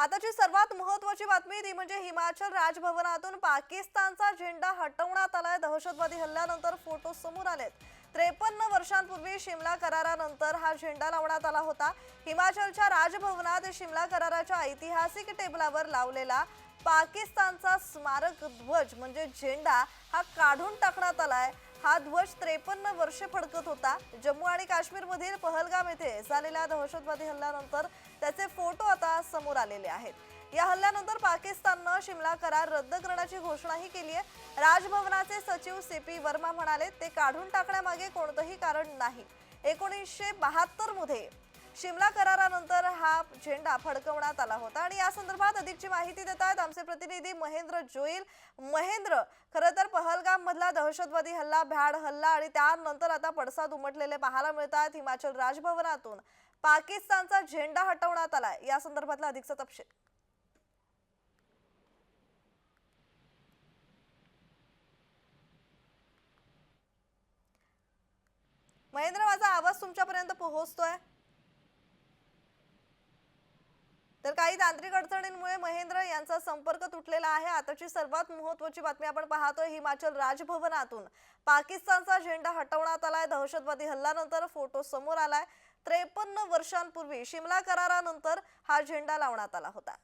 आताची सर्वात महत्वाची बातमी ती म्हणजे हिमाचल राजभवनातून पाकिस्तानचा झेंडा हटवण्यात आलाय. दहशतवादी हल्ल्यानंतर फोटो समोर आलेत. त्रेपन्न वर्षांपूर्वी शिमला करारानंतर हा झेंडा लावण्यात आला होता. हिमाचलच्या राजभवनात शिमला कराराच्या ऐतिहासिक टेबलावर लावलेला पाकिस्तानचा स्मारक ध्वज म्हणजे झेंडा हा काढून टाकण्यात आलाय. हा ध्वज त्रेपन्न वर्षे फडकत होता. जम्मू आणि काश्मीरमधील पहलगाम येथे झालेल्या दहशतवादी हल्ल्यानंतर त्याचे फोटो आता समोर आलेले आहेत. या हल्ल्यानंतर पाकिस्ताननं शिमला करार रद्द करण्याची घोषणाही केली आहे. राजभवनाचे सचिव सी पी वर्मा म्हणाले ते काढून टाकण्यामागे कोणतंही कारण नाही. एकोणीसशे बहात्तरमध्ये शिमला करारानंतर हा झेंडा फडकवण्यात आला होता आणि या संदर्भात अधिकची माहिती देत आहेत आमचे प्रतिनिधी महेंद्र जोईल. महेंद्र खरं तर पहलगाम मधला दहशतवादी हल्ला भ्याड हल्ला आणि त्यानंतर आता पडसाद उमटलेले पाहायला मिळतात हिमाचल राजभवनातून. पाकिस्तानचा झेंडा हटवण्यात आलाय. या संदर्भातला अधिकचा तपशील. महेंद्र माझा आवाज तुमच्यापर्यंत पोहोचतोय? तर काही तांत्रिक अडचणींमुळे महेंद्र यांचा संपर्क तुटलेला आहे. आताची सर्वात महत्वाची बातमी आपण पाहतोय हिमाचल राजभवनातून. पाकिस्तानचा झेंडा हटवण्यात आलाय. दहशतवादी हल्ल्यानंतर फोटो समोर आलाय. त्रेपन्न वर्षांपूर्वी शिमला करारानंतर हा झेंडा लावण्यात आला होता.